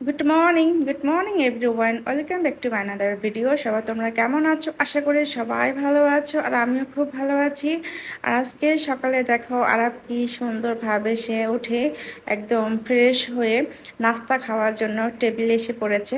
Good morning good morning everyone welcome back to another video সবাই তোমরা কেমন আছো? আশা করি সবাই ভালো আছো আর আমিও খুব ভালো আছি। আর আজকে সকালে দেখো আর কি সুন্দরভাবে সে উঠে একদম ফ্রেশ হয়ে নাস্তা খাওয়ার জন্য টেবিলে এসে পড়েছে।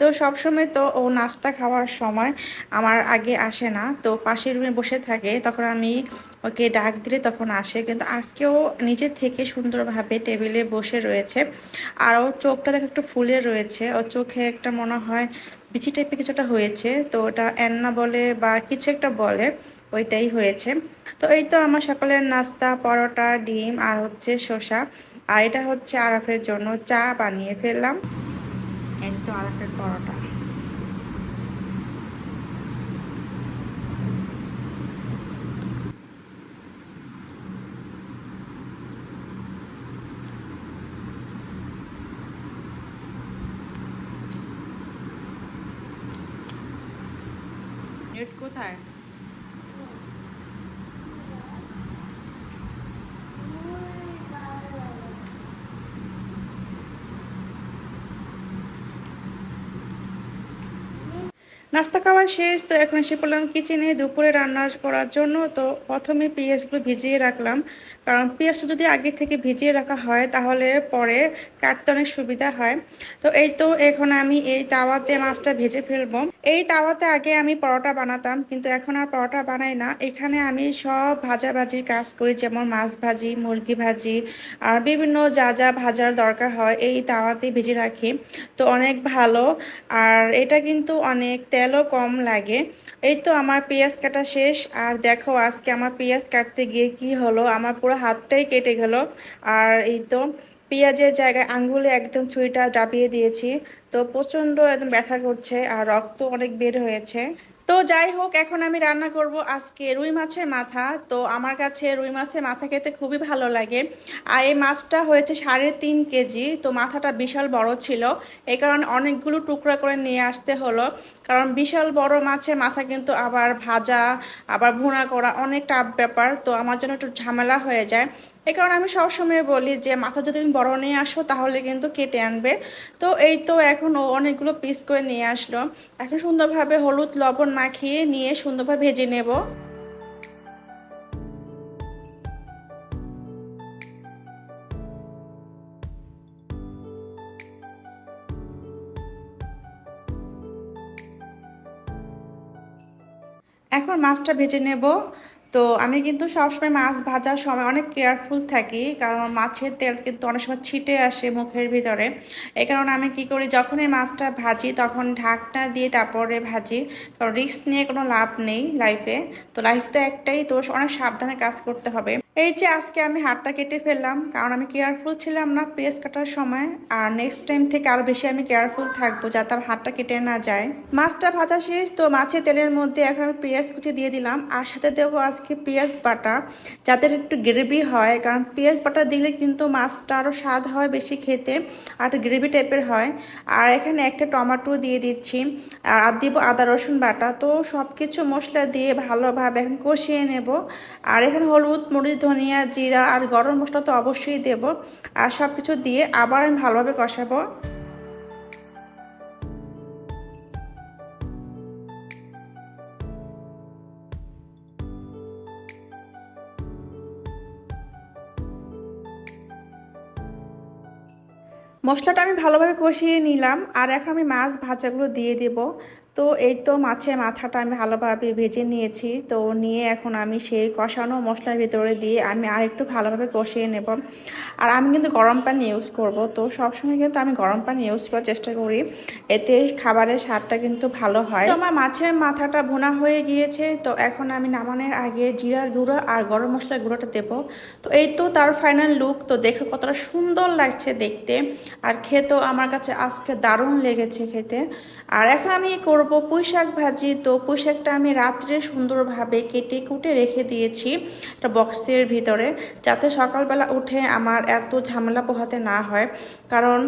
তো সবসময় তো ও নাস্তা খাওয়ার সময় আমার আগে আসে না। তো পাশের রুমে বসে থাকে, তখন আমি ওকে ডাক দিলে তখন আসে। কিন্তু আজকেও নিজের থেকে সুন্দরভাবে টেবিলে বসে রয়েছে। আর ওর চোখটা দেখো একটু ফুলে রয়েছে। ওর চোখে একটা মনে হয় বিচি টাইপের কিছুটা হয়েছে। তো ওটা অ্যান্না বলে বা কিছু একটা বলে, ওইটাই হয়েছে। তো এই তো আমার সকালের নাস্তা, পরোটা, ডিম আর হচ্ছে শসা। আর এটা হচ্ছে আরাফের জন্য। চা বানিয়ে ফেললাম। এই তো আরাফের পরোটা। নেট কোথায়? নাস্তা খাওয়া শেষ, তো এখন এসে পড়লাম কিচেনে দুপুরে রান্না করার জন্য তো প্রথমে পেঁয়াজগুলো ভিজিয়ে রাখলাম। কারণ পেঁয়াজটা যদি আগে থেকে ভিজিয়ে রাখা হয়, তাহলে পরে কাটতে অনেক সুবিধা হয়। তো এই তো এখন আমি এই তাওয়াতে মাছটা ভেজে ফেলব। এই তাওয়াতে আগে আমি পরোটা বানাতাম, কিন্তু এখন আর পরোটা বানাই না। এখানে আমি সব ভাজাভাজির কাজ করি, যেমন মাছ ভাজি, মুরগি ভাজি, আর বিভিন্ন যা যা ভাজার দরকার হয়, এই তাওয়াতে ভেজে রাখি। তো অনেক ভালো, আর এটা কিন্তু অনেক তেলও কম লাগে। এই তো আমার পেঁয়াজ কাটা শেষ, আর দেখো আজকে আমার পেঁয়াজ কাটতে গিয়ে কি হলো? আমার পুরো হাতটাই কেটে গেল। আর এই তো পেঁয়াজের জায়গায় আঙ্গুলে একদম ছুরিটা ডাবিয়ে দিয়েছি। তো প্রচণ্ড একদম ব্যথা করছে আর রক্ত অনেক বের হয়েছে। তো যাই হোক, এখন আমি রান্না করব আজকে রুই মাছের মাথা। তো আমার কাছে রুই মাছের মাথা খেতে খুবই ভালো লাগে। আর এই মাছটা হয়েছে সাড়ে তিন কেজি। তো মাথাটা বিশাল বড় ছিল। এই কারণে অনেকগুলো টুকরা করে নিয়ে আসতে হলো। কারণ বিশাল বড় মাছের মাথা কিন্তু আবার ভাজা, আবার ভুনা করা অনেক টাফ ব্যাপার। তো আমার জন্য একটু ঝামেলা হয়ে যায়। এই কারণে আমি সবসময় বলি যে, মাথা যদি তুমি বড় নিয়ে আসো, তাহলে কিন্তু কেটে আনবে। তো এই তো এখন ও অনেকগুলো পিস করে নিয়ে আসলো। এখন সুন্দরভাবে হলুদ লবণ মাখিয়ে নিয়ে সুন্দরভাবে ভেজে নেব। এখন মাছটা ভেজে নেব। তো আমি কিন্তু সবসময় মাছ ভাজার সময় অনেক কেয়ারফুল থাকি, কারণ মাছের তেল কিন্তু অনেক সময় ছিটে আসে মুখের ভিতরে। এই কারণে আমি কি করি, যখনই মাছটা ভাজি তখন ঢাকনা দিয়ে তারপরে ভাজি, কারণ রিস্ক নিয়ে কোনো লাভ নেই লাইফে তো লাইফ তো একটাই, তো অনেক সাবধানে কাজ করতে হবে। এই যে আজকে আমি হাতটা কেটে ফেললাম, কারণ আমি কেয়ারফুল ছিলাম না পেস্ট কাটার সময়। আর নেক্সট টাইম থেকে আরও বেশি আমি কেয়ারফুল থাকব যাতে আমার হাতটা কেটে না যায়। মাছটা ভাজা শেষ, তো মাছের তেলের মধ্যে এখন আমি পেঁয়াজ কুচি দিয়ে দিলাম। আর সাথে দেবো আজকে পেঁয়াজ বাটা, যাতে একটু গ্রেভি হয়, কারণ পেঁয়াজ বাটা দিলে কিন্তু মাছটা আরও স্বাদ হয় বেশি খেতে, আর একটু গ্রেভি টাইপের হয়। আর এখানে একটা টমেটো দিয়ে দিচ্ছি, আর দিব আদা রসুন বাটা। তো সব কিছু মশলা দিয়ে ভালোভাবে এখন কষিয়ে নেব। আর এখানে হলুদ মরিচ ধনিয়া, জিরা আর গরম মশলা তো অবশ্যই দেব। আর সব কিছু দিয়ে আবার আমি ভালোভাবে কষাবো। মশলাটা আমি ভালোভাবে কষিয়ে নিলাম। আর এখন আমি মাছ ভাজাগুলো দিয়ে দেব। তো এই তো মাছের মাথাটা আমি ভালোভাবে ভেজে নিয়েছি। তো নিয়ে এখন আমি সেই কষানো মশলার ভিতরে দিয়ে আমি আর একটু ভালোভাবে কষিয়ে নেব। আর আমি কিন্তু গরম পানি ইউজ করব। তো সবসময় কিন্তু আমি গরম পানি ইউজ করার চেষ্টা করি। এতে খাবারের স্বাদটা কিন্তু ভালো হয়। তো আমার মাছের মাথাটা ভুনা হয়ে গিয়েছে। তো এখন আমি নামানোর আগে জিরার গুঁড়ো আর গরম মশলার গুঁড়োটা দেবো। তো এই তো তার ফাইনাল লুক তো দেখে কতটা সুন্দর লাগছে দেখতে। আর খেতেও আমার কাছে আজকে দারুণ লেগেছে খেতে। আর এখন আমি পুঁই শাক ভাজি। তো পুঁই শাকটা আমি রাত্রে সুন্দরভাবে কেটে কুটে রেখে দিয়েছি একটা বক্সের ভিতরে, যাতে সকালবেলা উঠে আমার এত ঝামেলা পোহাতে না হয়। কারণ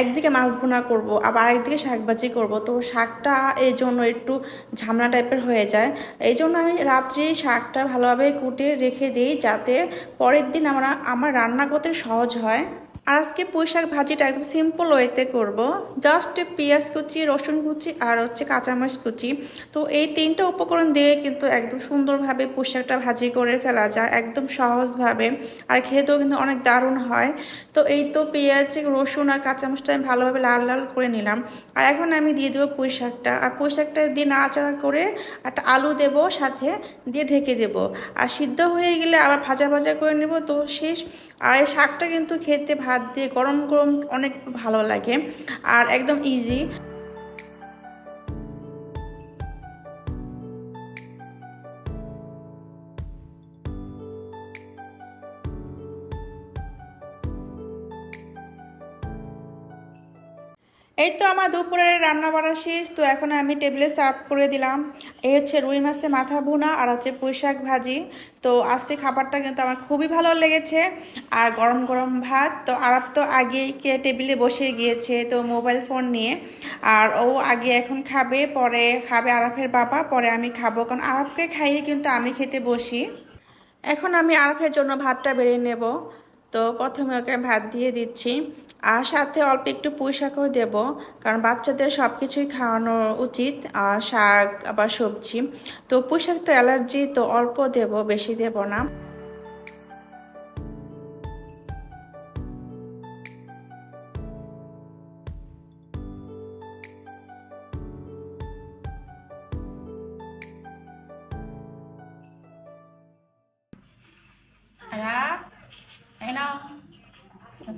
একদিকে মাছ ভুনা করব, আবার একদিকে শাকভাজি করব। তো শাকটা এই জন্য একটু ঝামেলা টাইপের হয়ে যায়। এই জন্য আমি রাত্রে শাকটা ভালোভাবে কুটে রেখে দিই, যাতে পরের দিন আমরা, আমার রান্না করতে সহজ হয়। আর আজকে পুঁইশাক ভাজিটা একদম সিম্পল ওয়েতে করব। জাস্ট পেঁয়াজ কুচি, রসুন কুচি আর হচ্ছে কাঁচামরিচ কুচি। তো এই তিনটা উপকরণ দিয়ে কিন্তু একদম সুন্দরভাবে পুঁইশাকটা ভাজি করে ফেলা যায়, একদম সহজভাবে। আর খেতেও কিন্তু অনেক দারুণ হয়। তো এই তো পেঁয়াজ, রসুন আর কাঁচামরিচটা আমি ভালোভাবে লাল লাল করে নিলাম। আর এখন আমি দিয়ে দেবো পুঁইশাকটা। আর পুঁইশাকটা দিয়ে নাড়াচাড়া করে একটা আলু দেব, সাথে দিয়ে ঢেকে দেব। আর সিদ্ধ হয়ে গেলে আবার ভাজা ভাজা করে নেব। তো শেষ। আর এই শাকটা কিন্তু খেতে ভাত দিয়ে গরম গরম অনেক ভালো লাগে। আর একদম ইজি এই তো আমার দুপুরের রান্না বাড়া শেষ, তো এখন আমি টেবিলে সার্ভ করে দিলাম। এই হচ্ছে রুই মাছের মাথা ভুনা আর হচ্ছে পুঁইশাক ভাজি। তো আজকে খাবারটা কিন্তু আমার খুবই ভালো লেগেছে আর গরম গরম ভাত। তো আরব তো আগেই কে টেবিলে বসে গিয়েছে, তো মোবাইল ফোন নিয়ে। আর ও আগে এখন খাবে, পরে খাবে আরফের বাবা, পরে আমি খাব। কারণ আরবকে খাইয়ে কিন্তু আমি খেতে বসি। এখন আমি আরফের জন্য ভাতটা বেরিয়ে নেব। তো প্রথমে ওকে ভাত দিয়ে দিচ্ছি। আর সাথে অল্প একটু পুঁই শাকও দেব, কারণ বাচ্চাদের সব কিছুই খাওয়ানো উচিত, আর শাক আবার সবজি। তো পুঁই শাক তো অ্যালার্জি, তো অল্প দেব, বেশি দেব না।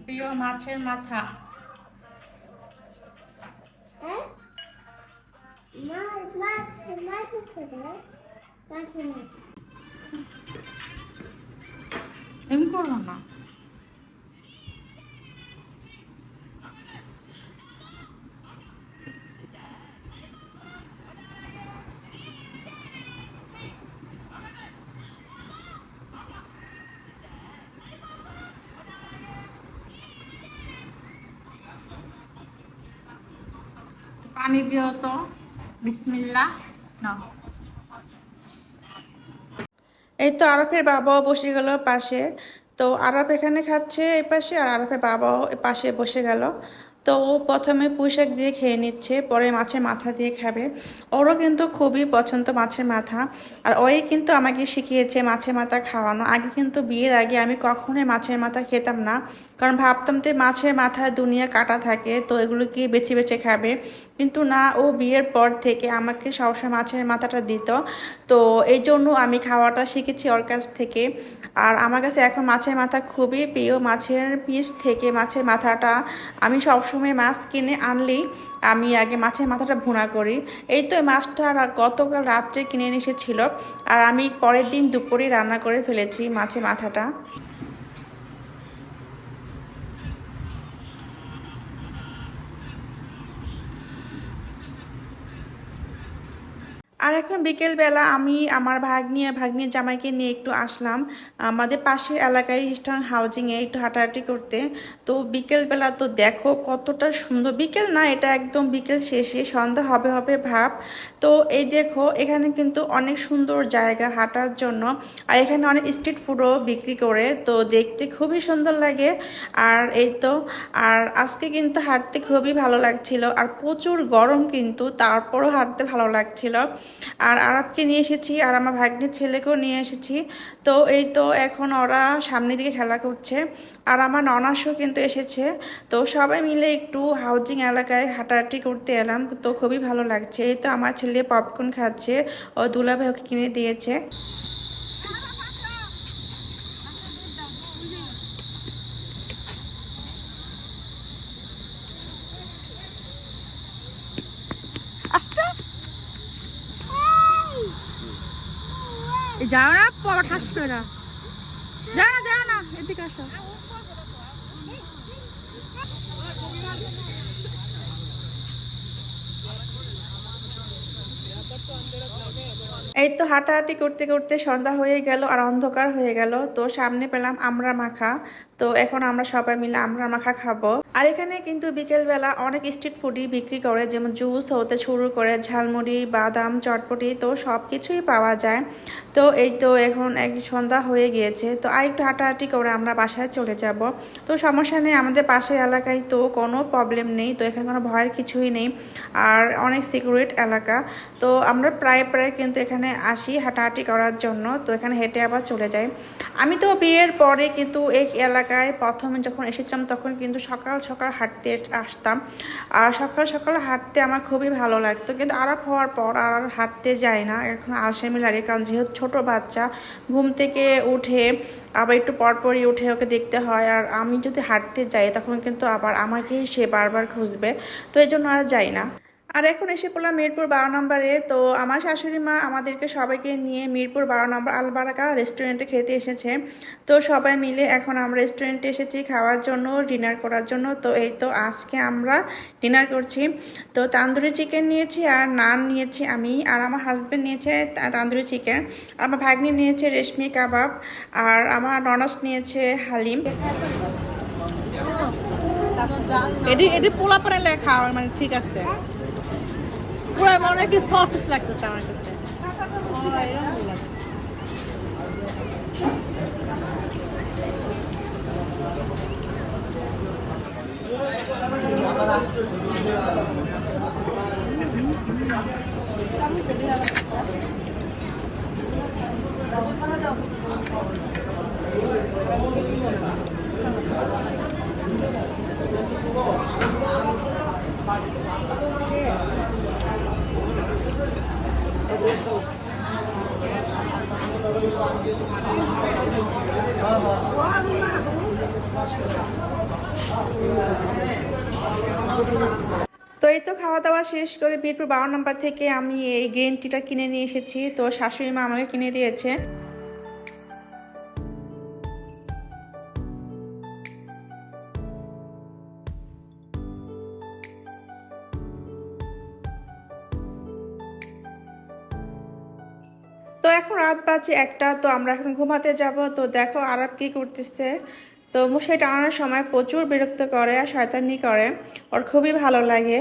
প্রিয় মাছের মাথা। হ্যাঁ? এমনি করব না। পানি দিও তো। বিসমিল্লাহ। নাও। এই তো আরফের বাবাও বসে গেল পাশে। তো আরফ এখানে খাচ্ছে এই পাশে আর আরফের বাবাও পাশে বসে গেল। তো ও প্রথমে পুঁইশাক দিয়ে খেয়ে নিচ্ছে, পরে মাছের মাথা দিয়ে খাবে। ওরও কিন্তু খুবই পছন্দ মাছের মাথা। আর ওই কিন্তু আমাকে শিখিয়েছে মাছের মাথা খাওয়ানো। আগে কিন্তু বিয়ের আগে আমি কখনোই মাছের মাথা খেতাম না। কারণ ভাবতাম যে মাছের মাথায় দুনিয়া কাটা থাকে, তো এগুলো কি বেছে বেছে খাবে? কিন্তু না, ও বিয়ের পর থেকে আমাকে সবসময় মাছের মাথাটা দিত। তো এই জন্য আমি খাওয়াটা শিখেছি ওর কাছ থেকে। আর আমার কাছে এখন মাছের মাথা খুবই প্রিয়। মাছের পিস থেকে মাছের মাথাটা আমি সবসময় মাছ কিনে আনলেই আমি আগে মাছের মাথাটা ভুনা করি। এই তো মাছটা গতকাল রাত্রে কিনে এসেছিল। আর আমি পরের দিন দুপুরে রান্না করে ফেলেছি মাছের মাথাটা। আর এখন বিকেলবেলা আমি আমার ভাগ্নি আর ভাগ্নির জামাইকে নিয়ে একটু আসলাম। আমাদের পাশের এলাকায় ইস্টার্ন হাউজিংয়ে একটু হাঁটাহাঁটি করতে। তো বিকেলবেলা তো দেখো কতটা সুন্দর। বিকেল না, এটা একদম বিকেল শেষে, সন্ধ্যা হবে হবে ভাব। তো এই দেখো, এখানে কিন্তু অনেক সুন্দর জায়গা হাঁটার জন্য। আর এখানে অনেক স্ট্রিট ফুডও বিক্রি করে। তো দেখতে খুবই সুন্দর লাগে। আর এই তো, আর আজকে কিন্তু হাঁটতে খুবই ভালো লাগছিল। আর প্রচুর গরম কিন্তু, তারপরও হাঁটতে ভালো লাগছিল। আর আরবকে নিয়ে এসেছি, আর আমার ভাগ্নের ছেলেকেও নিয়ে এসেছি। তো এই তো এখন ওরা সামনের দিকে খেলা করছে। আর আমার ননাসও কিন্তু এসেছে। তো সবাই মিলে একটু হাউজিং এলাকায় হাঁটাহাঁটি করতে এলাম। তো খুবই ভালো লাগছে। এই তো আমার ছেলে পপকর্ন খাচ্ছে ও দুলাভাই ওকে কিনে দিয়েছে। যাও না ঠাসবে না। যাও না যাও না, এদিকে আসো। এই তো হাঁটাহাঁটি করতে করতে সন্ধ্যা হয়ে গেল আর অন্ধকার হয়ে গেল। তো সামনে পেলাম আমরা মাখা। তো এখন আমরা সবাই মিলে আমরা মাখা খাব। আর এখানে কিন্তু বিকেলবেলা অনেক স্ট্রিট ফুডই বিক্রি করে, যেমন জুস হতে শুরু করে, ঝালমুড়ি, বাদাম, চটপটি, তো সব কিছুই পাওয়া যায়। তো এই তো এখন এক সন্ধ্যা হয়ে গিয়েছে, তো আর একটু হাঁটাহাঁটি করে আমরা বাসায় চলে যাব। তো সমস্যা নেই, আমাদের পাশের এলাকায় তো কোনো প্রবলেম নেই, তো এখানে কোনো ভয়ের কিছুই নেই। আর অনেক সিকিউরিট এলাকা, তো আমরা প্রায় প্রায় কিন্তু এখানে আসি হাঁটাহাঁটি করার জন্য, তো এখানে হেঁটে আবার চলে যাই। আমি তো বিয়ের পরে কিন্তু এই এলাকায় প্রথমে যখন এসেছিলাম তখন কিন্তু সকাল সকাল হাঁটতে আসতাম। আর সকাল সকাল হাঁটতে আমার খুবই ভালো লাগতো। কিন্তু আরাপ হওয়ার পর আর আর হাঁটতে যাই না এখন আলসেমি লাগে। কারণ যেহেতু ছোট বাচ্চা, ঘুম থেকে উঠে আবার একটু পরপরই উঠে ওকে দেখতে হয়। আর আমি যদি হাঁটতে যাই তখন কিন্তু আবার আমাকেই সে বারবার খুঁজবে। তো এই জন্য আর যাই না। আর এখন এসে পড়লাম মিরপুর বারো নম্বরে। তো আমার শাশুড়ি মা আমাদেরকে সবাইকে নিয়ে মিরপুর বারো নম্বর আলবারাকা রেস্টুরেন্টে খেতে এসেছে। তো সবাই মিলে এখন আমরা রেস্টুরেন্টে এসেছি খাওয়ার জন্য ডিনার করার জন্য। তো এই তো আজকে আমরা ডিনার করছি। তো তান্দুরি চিকেন নিয়েছি আর নান নিয়েছি আমি আর আমার হাজব্যান্ড নিয়েছে তান্দুরি চিকেন আর আমার ভাগ্নি নিয়েছে রেশমি কাবাব আর আমার ননস নিয়েছে হালিম। এটি এটি পোলা পরে লেখা মানে ঠিক আছে। পুরো মনে হয় কি সসেস লাগতেছে আমার কাছে তো এই তো খাওয়া শেষ করে মিরপুর বারো নম্বর থেকে আমি এই গ্রিন টিটা কিনে নিয়ে এসেছি। তো শাশুড়ি মা আমাকে কিনে দিয়েছে। তো এখন রাত বাজে একটা, তো আমরা এখন ঘুমাতে যাব। তো দেখো আরব কি করতেছে। তো মশাই টানানোর সময় প্রচুর বিরক্ত করে আর শয়তানি করে। ওর খুবই ভালো লাগে।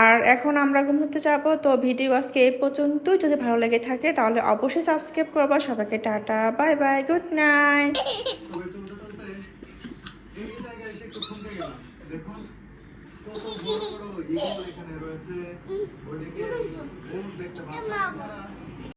আর এখন আমরা ঘুমাতে যাব, তো ভিডিও আজকে এই পর্যন্তই। যদি ভালো লেগে থাকে তাহলে অবশ্যই সাবস্ক্রাইব করব। সবাইকে tata, bye bye, good night. দেখুন, কত বড় বড় এখানে রয়েছে। দেখতে পাচ্ছেন